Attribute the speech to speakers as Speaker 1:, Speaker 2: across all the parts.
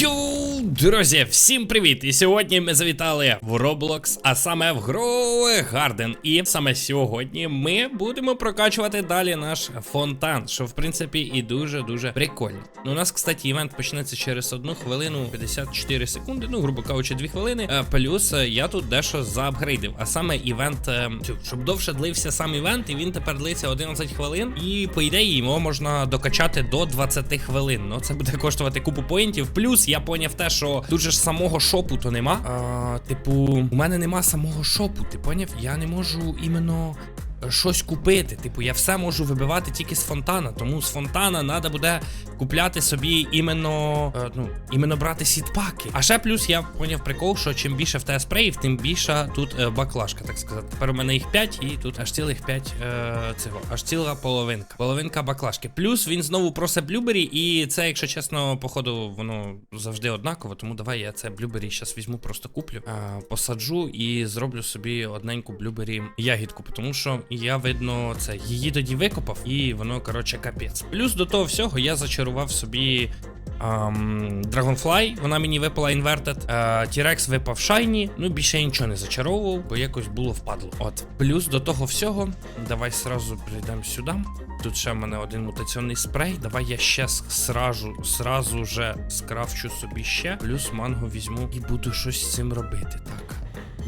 Speaker 1: Yo! Друзі, всім привіт! І сьогодні ми завітали в Roblox, а саме в Grove Garden. І саме сьогодні ми будемо прокачувати далі наш фонтан, що в принципі і дуже-дуже прикольно. Ну, у нас, кстати, івент почнеться через одну хвилину 54 секунди, ну, грубо кажучи, 2 хвилини. Е, Плюс е, я тут дещо заапгрейдив. А саме івент, е, щоб довше длився сам івент, і він тепер длиться 11 хвилин. І по ідеї його можна докачати до 20 хвилин. Ну, це буде коштувати купу поінтів. Плюс я поняв те, що тут же ж самого шопу то нема. А, типу, у мене нема самого шопу. Ти поняв? Я не можу іменно. Щось купити, типу, я все можу вибивати тільки з фонтана, тому з фонтана треба буде купляти собі іменно, е, ну, іменно брати сітпаки. А ще плюс я поняв прикол, що чим більше в те спреїв, тим більша тут е, баклажка, так сказати. Тепер у мене їх 5 і тут аж цілих 5 е, цього, аж ціла половинка. Половинка баклажки. Плюс він знову просить блюбері, і це, якщо чесно, походу, воно завжди однаково. Тому давай я це блюбері зараз візьму, просто куплю, е, посаджу і зроблю собі одненьку блюбері ягідку, тому що я видно це її тоді викопав, і воно коротше капець. Плюс до того всього я зачарував собі. Um, Dragonfly, вона мені випала інвертед. T-Rex випав Шайні. Ну, більше я нічого не зачаровував, бо якось було впадло. От. Плюс до того всього, давай сразу прийдемо сюди. Тут ще в мене один мутаційний спрей. Давай я ще сразу, сразу же скрафчу собі ще. Плюс манго візьму і буду щось з цим робити. Так.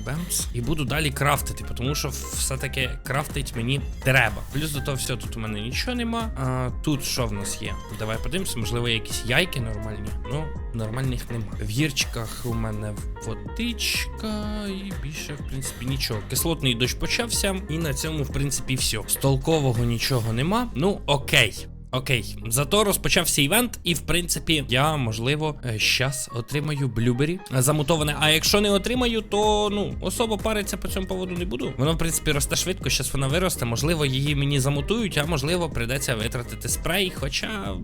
Speaker 1: Бемс. І буду далі крафтити, тому що все-таки крафтить мені треба. Плюс до того всього тут у мене нічого нема. А тут що в нас є? Давай подивимося, можливо, якісь яйки нормальні. Ну, нормальних нема. В гірчиках у мене водичка і більше, в принципі, нічого. Кислотний дощ почався, і на цьому, в принципі, все. З толкового нічого нема. Ну, окей. Окей, зато розпочався івент, і в принципі я можливо щас отримаю блюбері замутоване. А якщо не отримаю, то ну особо париться по цьому поводу не буду. Воно в принципі росте швидко, щас вона виросте. Можливо, її мені замутують, а можливо, прийдеться витратити спрей. Хоча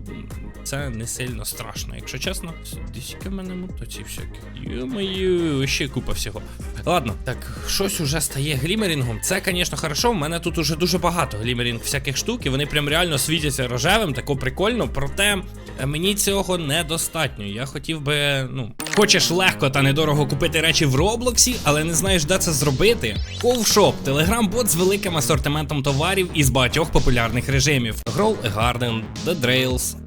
Speaker 1: це не сильно страшно, якщо чесно. Десь мене мутації всякі. Йо-моє, ще купа всього. Ладно, так щось уже стає глімерінгом. Це, звісно, хорошо. У мене тут уже дуже багато глімерінг всяких штук, і вони прям реально світяться рожевим, тако прикольно. Проте е, мені цього недостатньо. Я хотів би, ну, хочеш легко та недорого купити речі в Роблоксі, але не знаєш, де це зробити. Ковшоп телеграм-бот з великим асортиментом товарів із багатьох популярних режимів: Grow a Garden, The Drails,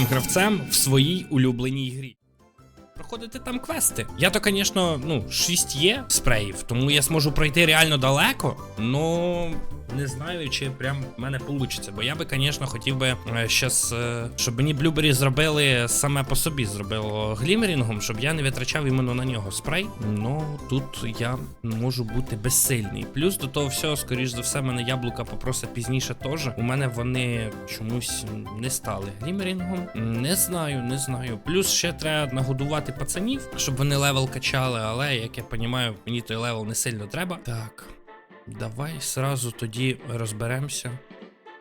Speaker 1: гравцем в своїй улюбленій грі. Проходити там квести. Я то, звісно, ну, 6 є спреїв, тому я зможу пройти реально далеко. Ну не знаю, чи прям в мене вийде. Бо я би, звісно, хотів би щас, щоб мені блюбері зробили саме по собі, зробило глімерінгом, щоб я не витрачав іменно на нього спрей. Ну тут я можу бути безсильний. Плюс до того всього, скоріш за все, мене яблука попросить пізніше теж. У мене вони чомусь не стали глімерінгом. Не знаю, не знаю. Плюс ще треба нагодувати пацанів, щоб вони левел качали, але як я розумію, мені той левел не сильно треба. Так. Давай сразу тоді розберемося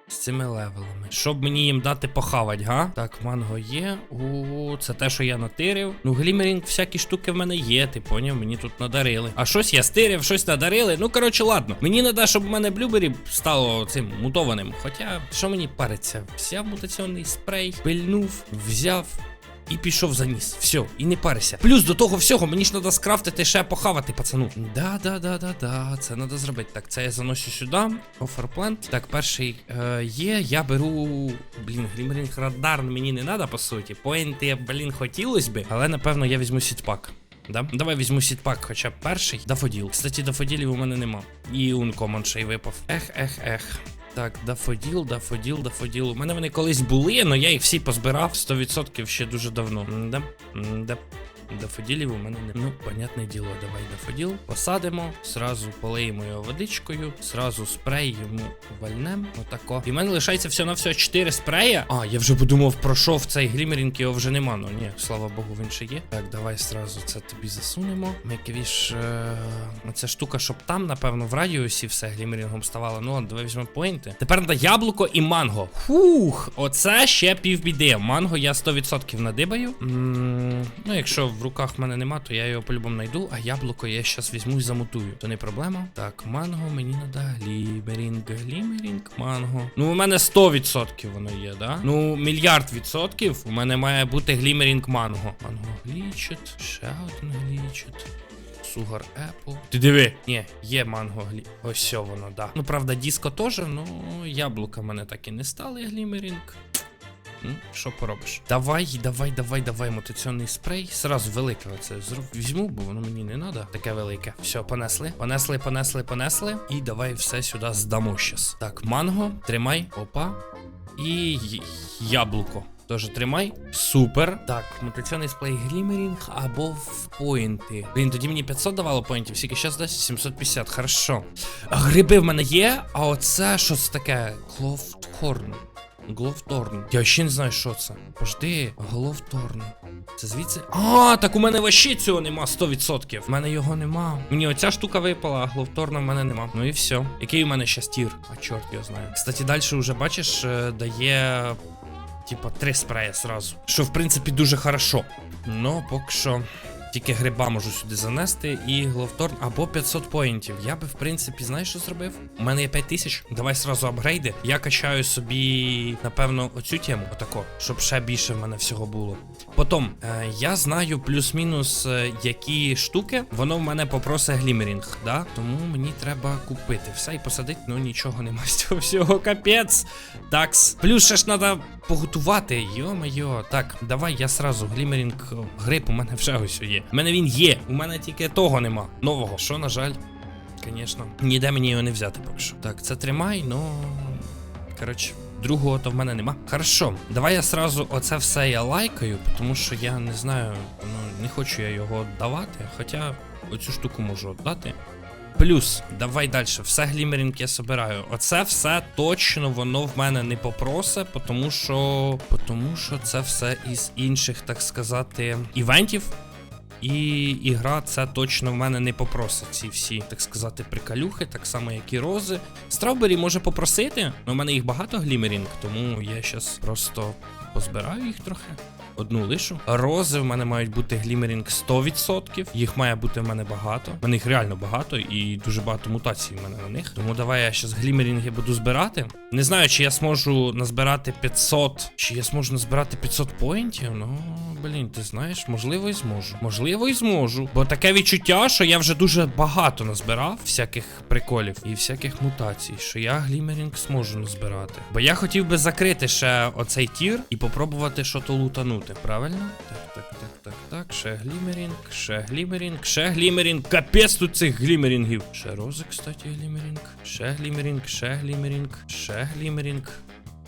Speaker 1: з цими левелами. Щоб мені їм дати похавать, га? Так, манго є. О, це те, що я натирив. Ну, глімерінг, всякі штуки в мене є, ти поняв, мені тут надарили. А щось я стирив, щось надарили. Ну, коротше, ладно. Мені не да, щоб в мене блюбері стало цим мутованим. Хоча, що мені париться? Взяв мутаційний спрей, пильнув, взяв. І пішов за ніс. Все, і не парися. Плюс до того всього, мені ж треба скрафтити ще похавати, пацану. Да, да, да, да, да. Це треба зробити. Так, це я заношу сюди. Оферплент. Так, перший е, є. Я беру. Блін, глімерінг радар мені не треба, по суті. Поінти, блін, хотілося би, але напевно я візьму сітпак. Да? Давай візьму сітпак, хоча б перший. Дафоділ. Кстати, дафоділів у мене нема. І ункомон ще випав. Ех, ех, ех. Так, дафоділ, дафоділ, дафоділ. У мене вони колись були, але я їх всі позбирав 100% ще дуже давно. М-да, м-да. Дафоділів у мене не. Ну, понятне діло, давай дафоділ. Посадимо, сразу полиємо його водичкою, сразу спрей йому вальнем. Отако. І в мене лишається все на все 4 спрея. А, я вже подумав, пройшов цей глімерінг, його вже нема. Ну ні, слава Богу, він ще є. Так, давай сразу це тобі засунемо. Меквіш. Е... Оця штука, щоб там, напевно, в радіусі все глімерінгом ставало. Ну, давай візьмемо поінти. Тепер на яблуко і манго. Фух, оце ще півбіди. Манго я 100% надибаю. ну, якщо в руках в мене нема, то я його по-любому знайду. А яблуко я щас візьму і замутую. То не проблема. Так, манго мені надо глімерінг, глімерінг, манго. Ну, у мене 100% воно є, да? Ну, мільярд відсотків у мене має бути глімерінг манго. Манго глічить, ще один глічить. Сугар Apple. Ти диви. Ні, є манго глі. Ось воно, да. Ну, правда, диско теж, ну яблука мене так і не стали глімерінг. Що поробиш? Давай, давай, давай, давай, мотиційний спрей. Сразу велике оце візьму, бо воно мені не треба. Таке велике. Все, понесли. Понесли, понесли, понесли. І давай все сюди здамо щас. Так, манго, тримай. Опа. І яблуко. Тоже тримай. Супер. Так, мотиційний сплей глімерінг або в поінти. Блін, тоді мені 500 давало поінтів, скільки зараз дасть 750, хорошо. Гриби в мене є, а оце що це таке? Клофтхорн. Гловторн. Я ще не знаю, що це. Пожди, Гловторн. Це звідси. А, так у мене вообще цього нема 100%. В мене його нема. Мені оця штука випала, а Гловторна в мене нема. Ну і все. Який у мене ще стір? А чорт його знає. Кстати, далі вже бачиш, е, дає. Типа три спреї сразу. Що в принципі дуже хорошо. Ну, поки що. Тільки гриба можу сюди занести і гловторн або 500 поінтів. Я би, в принципі, знаєш, що зробив? У мене є 5000. Давай сразу апгрейди. Я качаю собі, напевно, оцю тему, отако, щоб ще більше в мене всього було. Потім, е, я знаю плюс-мінус, е, які штуки, воно в мене попросить глімерінг, да? Тому мені треба купити все і посадити, ну нічого нема з цього всього, капець. Такс. Плюс ще ж треба поготувати. Йо-моє. Так, давай я сразу глімерінг о, гриб, у мене вже ось є. У мене він є. У мене тільки того нема. Нового. Що, на жаль, звісно, ніде мені його не взяти поки що. Так, це тримай, ну. Коротше. Другого то в мене нема. Хорошо, давай я сразу оце все я лайкаю, тому що я не знаю, ну не хочу я його давати, хоча оцю штуку можу віддати. Плюс, давай далі, все глімерінг я собираю. Оце все точно воно в мене не попросе, тому що. Тому що це все із інших, так сказати, івентів. І ігра це точно в мене не попросить ці всі, так сказати, приколюхи, так само, як і рози. Стравбері може попросити, але в мене їх багато глімерінг, тому я зараз просто позбираю їх трохи. Одну лишу. Рози в мене мають бути глімерінг 100%. Їх має бути в мене багато. В мене їх реально багато і дуже багато мутацій в мене на них. Тому давай я зараз глімерінги буду збирати. Не знаю, чи я зможу назбирати 500, чи я зможу назбирати 500 поінтів. Ну, блін, ти знаєш, можливо, і зможу. Можливо, і зможу. Бо таке відчуття, що я вже дуже багато назбирав всяких приколів і всяких мутацій, що я глімерінг зможу назбирати. Бо я хотів би закрити ще оцей тір і попробувати що то лутанути. Правильно? Так, так, так, так, так. Ще глімерінг, ще глімерінг, ще глімерінг. Капець тут цих глімерінгів. Ще рози, кстати, глімерінг. Ще глімерінг, ще глімерінг, ще глімерінг.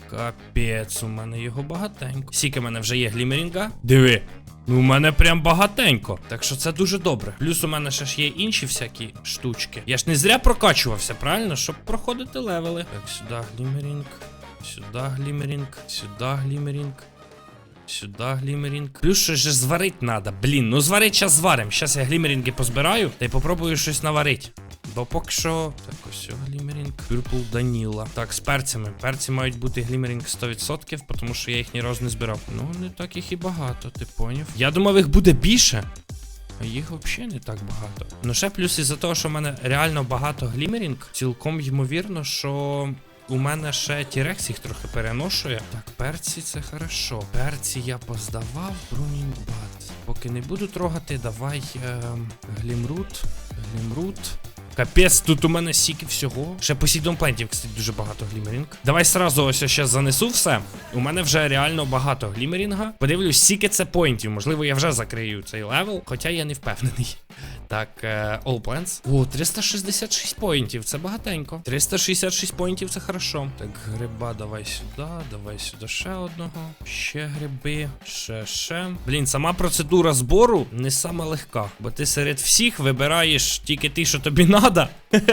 Speaker 1: Капець, у мене його багатенько. Скільки в мене вже є глімерінга? Диви. Ну, у мене прям багатенько. Так що це дуже добре. Плюс у мене ще ж є інші всякі штучки. Я ж не зря прокачувався, правильно? Щоб проходити левели. Так, сюди глімерінг. Сюди глімерінг. Сюди глімерінг. Сюди глімерінг. Плюс щось же зварить надо. Блін, ну зварить зараз зварим. Щас я глімерінги позбираю та й попробую щось наварити. Бо поки що. Так, ось глімерінг. Purple Даніла. Так, з перцями. Перці мають бути глімерінг 100%, тому що я їх ні разу не збирав. Ну, не так їх і багато, ти поняв. Я думав, їх буде більше. А їх взагалі не так багато. Ну ще плюс із-за того, що в мене реально багато глімерінг, цілком ймовірно, що. У мене ще Тірекс їх трохи переношує. Так, перці це хорошо. Перці я поздавав, Брунінг Бат. Поки не буду трогати, давай ем, Глімрут. Глімрут. Капець, тут у мене стільки всього. Ще Посейдон Плентів, кстати, дуже багато глімерінг. Давай сразу ось ще занесу все. У мене вже реально багато глімерінга. Подивлюсь, скільки це поінтів. Можливо, я вже закрию цей левел, хоча я не впевнений. Так, е, All Plants. О, 366 поінтів, це багатенько. 366 поінтів це хорошо. Так, гриба давай сюди, давай сюди ще одного. Ще гриби, ще ще. Блін, сама процедура збору не сама легка, бо ти серед всіх вибираєш тільки ті, що тобі треба.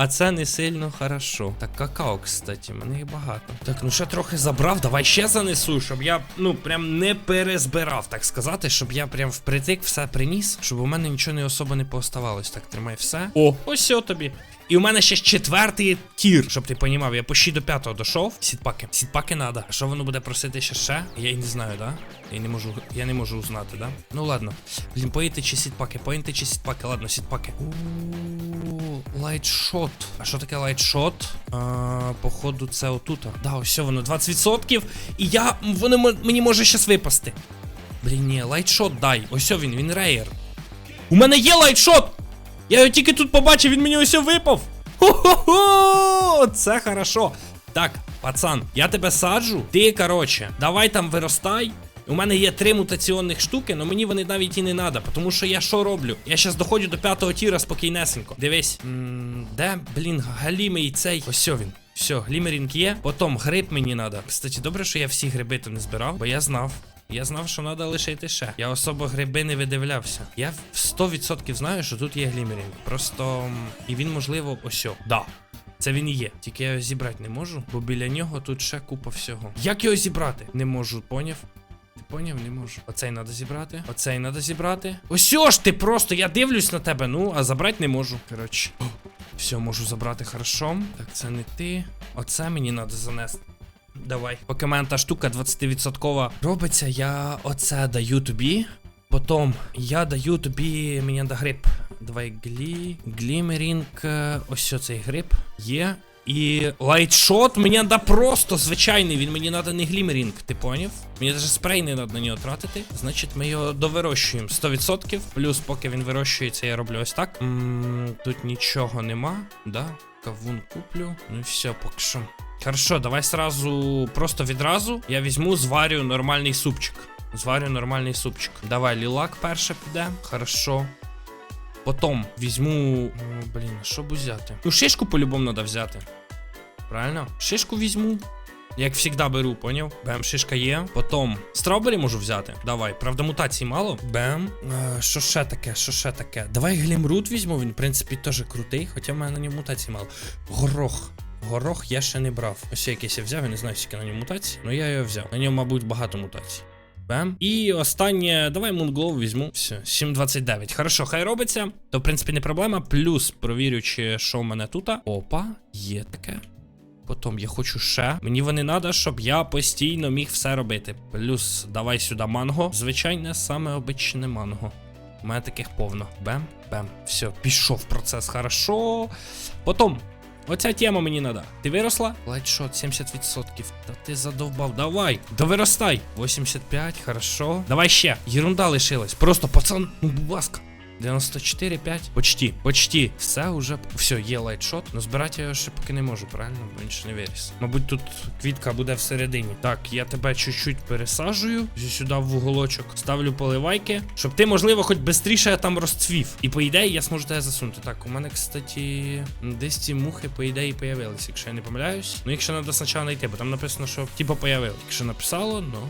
Speaker 1: А це не сильно хорошо. Так, какао, кстати, мене їх багато. Так, ну ще трохи забрав, давай ще занесу, щоб я, ну, прям не перезбирав, так сказати, щоб я прям впритик все приніс, щоб у мене нічого не особо не пооставалось. Так, тримай все. О, ось все тобі. І у мене ще четвертий тір, щоб ти понімав, я почти до п'ятого дошов. Сідпаки. Сідпаки надо. Що воно буде просити ще ще? Я і не знаю, да? Я не можу, я не можу узнати, да? Ну ладно. Блін, поїти чи сідпаки, поїти чи сідпаки, ладно, сідпаки. Ууу, лайтшот. А що таке лайтшот? А, Походу, це отут. Да, ось воно 20%. І я. Воно мені може щас випасти. Блін, ні, лайтшот дай. Ось він, він рейер. У мене є лайтшот! Я його тільки тут побачив, він мені ось випав. Хо-хо-хо! Це хорошо. Так, пацан, я тебе саджу. Ти, короче, давай там виростай. У мене є три мутаційних штуки, але мені вони навіть і не треба, тому що я що роблю? Я зараз доходжу до п'ятого тіра спокійнесенько. Дивись, м, де, блін, галімий цей. Ось він. Все, глімерінг є. Потім гриб мені треба. Кстати, добре, що я всі гриби то не збирав, бо я знав. Я знав, що треба лишити ще. Я особо гриби не видивлявся. Я в 100% знаю, що тут є глімерінг. Просто. І він, можливо, ось. Да. Це він і є. Тільки я його зібрати не можу, бо біля нього тут ще купа всього. Як його зібрати? Не можу, поняв? Поняв, не можу. Оцей треба зібрати. Оцей треба зібрати. Ось ж ти просто, я дивлюсь на тебе, ну, а забрати не можу. Коротше. Все, можу забрати хорошо. Так, це не ти. Оце мені треба занести. Давай. Поки мене та штука 20% робиться, я оце даю тобі. Потім я даю тобі мені на гриб. Давай глі. Глімерінг. е, Ось цей гриб. Є. І лайтшот мені да просто звичайний, він мені треба не глімерінг, ти поняв? Мені навіть спрей не треба на нього тратити. Значить, ми його довирощуємо 100%. Плюс, поки він вирощується, я роблю ось так. м тут нічого нема, да? Кавун куплю. Ну і все, поки що. Хорошо, давай сразу, просто відразу я візьму, зварю нормальний супчик. Зварю нормальний супчик. Давай, лілак перше піде. Хорошо. Потім візьму. О, блін, що б взяти? Ну, шишку по-любому треба взяти. Правильно? Шишку візьму. Як завжди беру, поняв? Бем, шишка є. Потім страубері можу взяти. Давай. Правда, мутацій мало. Бем. Е, що ще таке? Що ще таке? Давай глімрут візьму, він, в принципі, теж крутий, хоча в мене на ньому мутацій мало. Горох. Горох я ще не брав. Ось якийсь я взяв, я не знаю, скільки на ньому мутацій, але я його взяв. На ньому, мабуть, багато мутацій. Бем. І останнє, давай Мунглоу візьму. Все, 7.29. Хорошо, хай робиться. То, в принципі, не проблема. Плюс провірю, чи що в мене тут. Опа, є таке. Потім я хочу ще. Мені вони треба, щоб я постійно міг все робити. Плюс давай сюди манго. Звичайне, саме обичне манго. У мене таких повно. Бем, бем. Все, пішов процес, хорошо. Потім. Оця тема мені надо. Ти виросла? Лайтшот 70%. Та ти задовбав. Давай. Довиростай. 85, хорошо. Давай ще. Єрунда лишилась. Просто пацан, ну будь ласка. 94, 5. Почти, почти. Все уже. Все, є лайтшот. Ну збирати я його ще поки не можу, правильно? Бо він ще не виріс. Мабуть, тут квітка буде всередині. Так, я тебе чуть-чуть пересаджую. Сюди в уголочок. Ставлю поливайки. Щоб ти, можливо, хоч швидше там розцвів. І по ідеї я зможу тебе засунути. Так, у мене, кстати, десь ці мухи, по ідеї, появилися, якщо я не помиляюсь. Ну, якщо треба спочатку знайти, бо там написано, що типу появилось. Якщо написало, ну.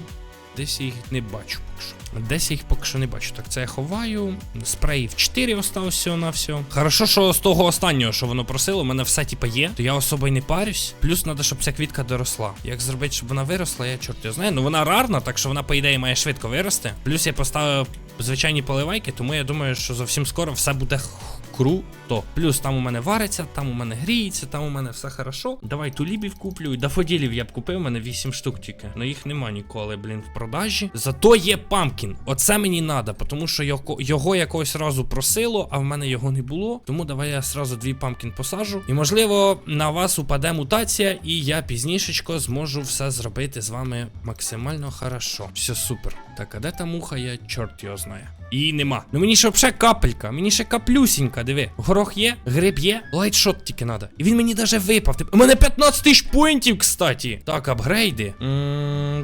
Speaker 1: Десь я їх не бачу поки що. Десь я їх поки що не бачу. Так, це я ховаю. Спреїв 4 осталось всього на все. Хорошо, що з того останнього, що воно просило, у мене все типа є, то я особо й не парюсь. Плюс треба, щоб ця квітка доросла. Як зробити, щоб вона виросла, я чорт його знаю. Ну вона рарна, так що вона, по ідеї, має швидко вирости. Плюс я поставив звичайні поливайки, тому я думаю, що зовсім скоро все буде круто. Плюс там у мене вариться, там у мене гріється, там у мене все хорошо. Давай тулібів куплю. Дафоділів я б купив, у мене 8 штук тільки. Но їх нема ніколи, блін, в продажі. Зато є памкін. Оце мені треба, тому що його, його якогось разу просило, а в мене його не було. Тому давай я сразу дві памкін посажу. І можливо на вас упаде мутація, і я пізнішечко зможу все зробити з вами максимально хорошо. Все супер. Так, а де та муха, я чорт його знає. І нема. Ну мені ще взагалі капелька, мені ще каплюсінька. Диви. Горох є, гриб є, лайтшот тільки надо. І він мені даже випав. У мене 15 тисяч поінтів, кстати. Так, апгрейди.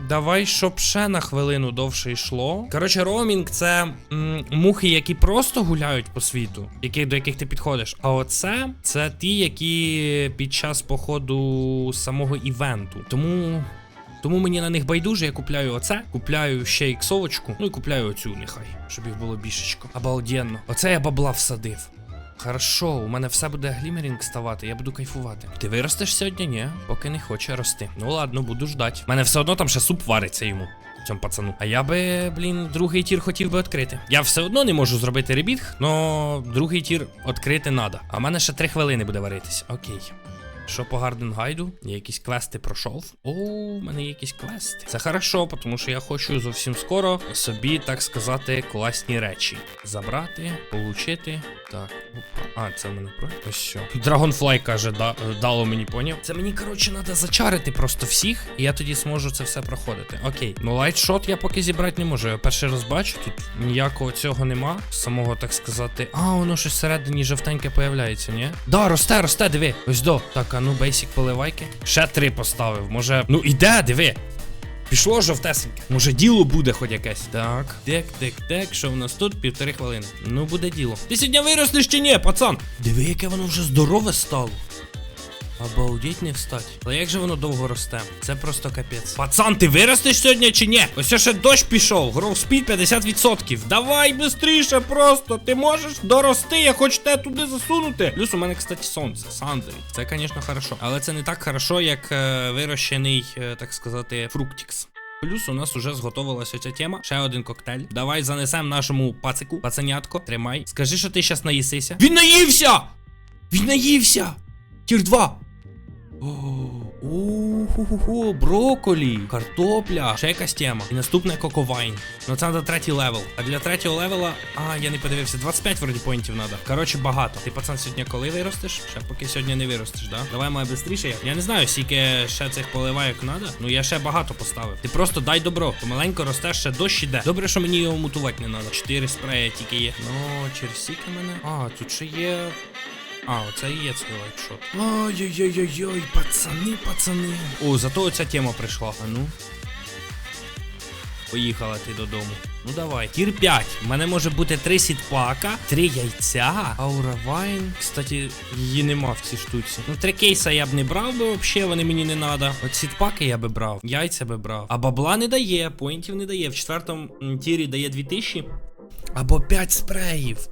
Speaker 1: давай, щоб ще на хвилину довше йшло. Коротше, роумінг це мухи, які просто гуляють по світу, до яких ти підходиш. А оце це ті, які під час походу самого івенту. Тому. Тому мені на них байдуже, я купляю оце, купляю ще іксовочку, ну і купляю оцю нехай, щоб їх було більшечко. Обалденно. Оце я бабла всадив. Хорошо, у мене все буде глімерінг ставати, я буду кайфувати. Ти виростеш сьогодні? Ні, поки не хоче рости. Ну ладно, буду ждать. У мене все одно там ще суп вариться йому. Цьому пацану. А я би, блін, другий тір хотів би відкрити. Я все одно не можу зробити ребіг, но другий тір відкрити надо. А в мене ще три хвилини буде варитись. Окей. Що по Гарденгайду? Я якісь квести пройшов. О, у мене є якісь квести. Це хорошо, тому що я хочу зовсім скоро собі, так сказати, класні речі. Забрати, получити. Так. А, це в мене про. Що. Dragonfly каже, да, дало мені поняв. Це мені, коротше, треба зачарити просто всіх, і я тоді зможу це все проходити. Окей. Ну лайтшот я поки зібрати не можу. Я перший раз бачу, тут ніякого цього нема. Самого, так сказати. А, воно щось всередині жовтеньке появляється, ні? Да, росте, росте, диви. Ось до. Так, а ну бейсік поливайки. Ще три поставив. Може. Ну іде, диви. Пішло жовтесеньке. Може діло буде хоч якесь. Так. Тек, тек, тек. Що в нас тут? Півтори хвилини. Ну буде діло. Ти сьогодні виростеш чи ні, пацан? Диви, яке воно вже здорове стало. Обалдіть не встать. Але як же воно довго росте? Це просто капець. Пацан, ти виростеш сьогодні чи ні? Ось ще дощ пішов. Гров спід 50%. Давай швидше просто. Ти можеш дорости, я хочу тебе туди засунути. Плюс у мене, кстати, сонце. Сандері. Це, звісно, хорошо. Але це не так хорошо, як е, вирощений, е, так сказати, фруктікс. Плюс у нас уже зготовилася ця тема. Ще один коктейль. Давай занесемо нашому пацику. Пацанятко, тримай. Скажи, що ти щас наїсися. Він наївся! Він наївся! Тір 2. О, броколі, картопля, ще якась тема. І наступне коковайн. Ну це треба третій левел. А для третього левела. А, я не подивився. 25 вроді поінтів треба. Коротше, багато. Ти пацан сьогодні коли виростеш? Ще поки сьогодні не виростеш, да? Давай має швидше. Я не знаю, скільки ще цих поливайок треба. Ну я ще багато поставив. Ти просто дай добро. Помаленько ростеш, ще дощ іде. Добре, що мені його мутувати не треба. Чотири спреї тільки є. Ну, через скільки мене. А, тут ще є. А, оце і є цей лайтшот. Ой-ой-ой-ой, пацани, пацани. О, зато оця тема прийшла. А ну. Поїхала ти додому. Ну давай. Тір 5. У мене може бути 3 сітпака, 3 яйця. Аура Вайн. Кстати, її нема в цій штуці. Ну, три кейса я б не брав би взагалі, вони мені не надо. От сітпаки я би брав, яйця би брав. А бабла не дає, поінтів не дає. В четвертому тірі дає 2000. Або 5 спреїв.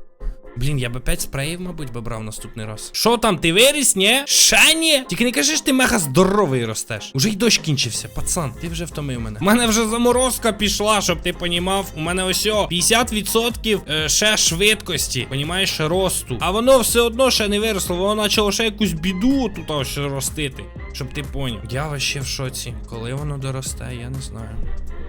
Speaker 1: Блін, я би 5 спреїв, мабуть, би брав наступний раз. Що там, ти виріс, ні? Ще ні? Тільки не кажи, що ти мега здоровий ростеш. Уже й дощ кінчився, пацан. Ти вже втомив мене. У мене вже заморозка пішла, щоб ти понімав. У мене ось 50% е, ще швидкості, понімаєш, росту. А воно все одно ще не виросло, воно почало ще якусь біду тут ось ростити. Щоб ти поняв. Я вообще в шоці. Коли воно доросте, я не знаю.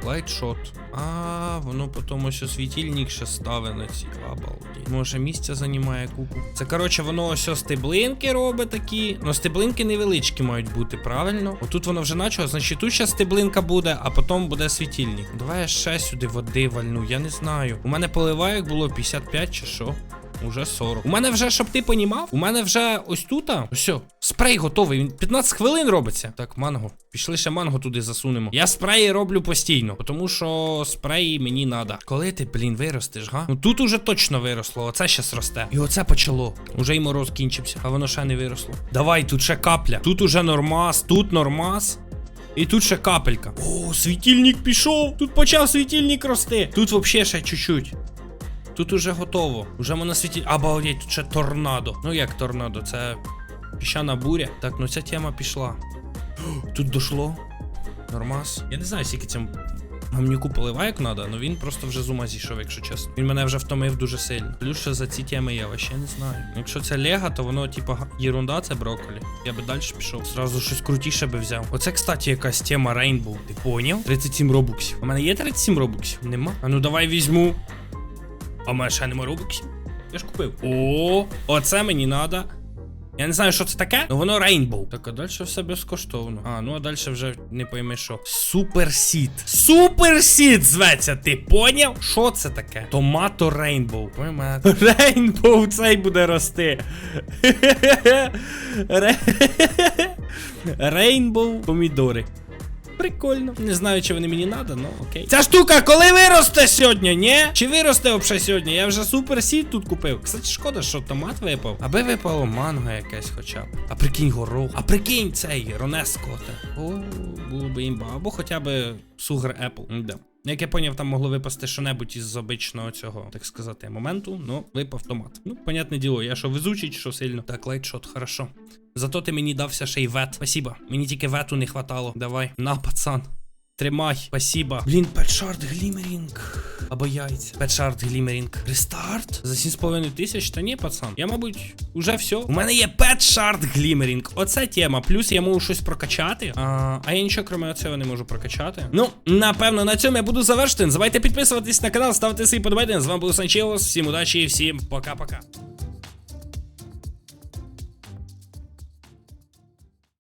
Speaker 1: Лайтшот. А, воно потім ось світильник ще ставить на ці обалді. Може місця займає купу. Це коротше, воно ось стеблинки робить такі. Ну стеблинки невеличкі мають бути, правильно? Отут воно вже начало, значить тут ще стеблинка буде, а потім буде світильник. Давай я ще сюди води вальну, я не знаю. У мене поливаєк було 55 чи що. Уже 40. У мене вже, щоб ти понімав, у мене вже ось тут. Все, спрей готовий. Він 15 хвилин робиться. Так, манго. Пішли ще манго туди засунемо. Я спреї роблю постійно, тому що спреї мені треба. Коли ти, блін, виростеш, га? Ну тут уже точно виросло. Оце щас росте. І оце почало. Уже й мороз кінчився, а воно ще не виросло. Давай, тут ще капля. Тут уже нормас, тут нормас. І тут ще капелька. О, світильник пішов. Тут почав світильник рости. Тут взагалі ще чуть-чуть. Тут уже готово. Уже можна світити. Обалдеть, тут ще торнадо. Ну як торнадо? Це піщана буря. Так, ну ця тема пішла. Тут дошло. Нормас. Я не знаю, скільки цим гамнюку поливайок треба, але він просто вже з ума зійшов, якщо чесно. Він мене вже втомив дуже сильно. Плюс ще за ці теми я вообще не знаю. Якщо це лего, то воно, типа, єрунда, це брокколі. Я би далі пішов. Зразу щось крутіше би взяв. Оце, кстати, якась тема Rainbow. Ти поняв? 37 робуксів. У мене є 37 робуксів? Нема. А ну давай візьму. А в мене ще нема робоксів. Я ж купив. О, оце мені надо. Я не знаю, що це таке, але воно рейнбоу. Так, а далі все безкоштовно. А, ну а далі вже не пойми що. Суперсід. Суперсід зветься, ти поняв? Що це таке? Томато рейнбоу. Рейнбоу цей буде рости. Ре- Рейнбоу помідори. Прикольно. Не знаю, чи вони мені надо, але окей. Ця штука, коли виросте сьогодні, ні? Чи виросте взагалі сьогодні? Я вже супер сіт тут купив. Кстати, шкода, що томат випав. Аби випало манго якесь хоча б. А прикинь горох. А прикинь цей ронескоте. О, було б імба. Або хоча б сугр Apple. Да. Як я поняв, там могло випасти що-небудь із обичного цього, так сказати, моменту, ну, випав томат. Ну, понятне діло, я що везучий, що сильно. Так, лайтшот, хорошо. Зато ти мені дався ще й вет. Спасибо. Мені тільки вету не хватало. Давай. На, пацан. Тримай, спасибо. Блін, петшард глімерінг. Або яйця. Петшард глімерінг. Рестарт? За 7,5 тисяч? Та ні, пацан. Я, мабуть, уже все. У мене є петшард глімерінг. Оце тема. Плюс я можу щось прокачати. А, а я нічого, крім цього, не можу прокачати. Ну, напевно, на цьому я буду завершити. Не забувайте підписуватись на канал, ставити свої подобайки. З вами був Санчеус. Всім удачі і всім пока-пока.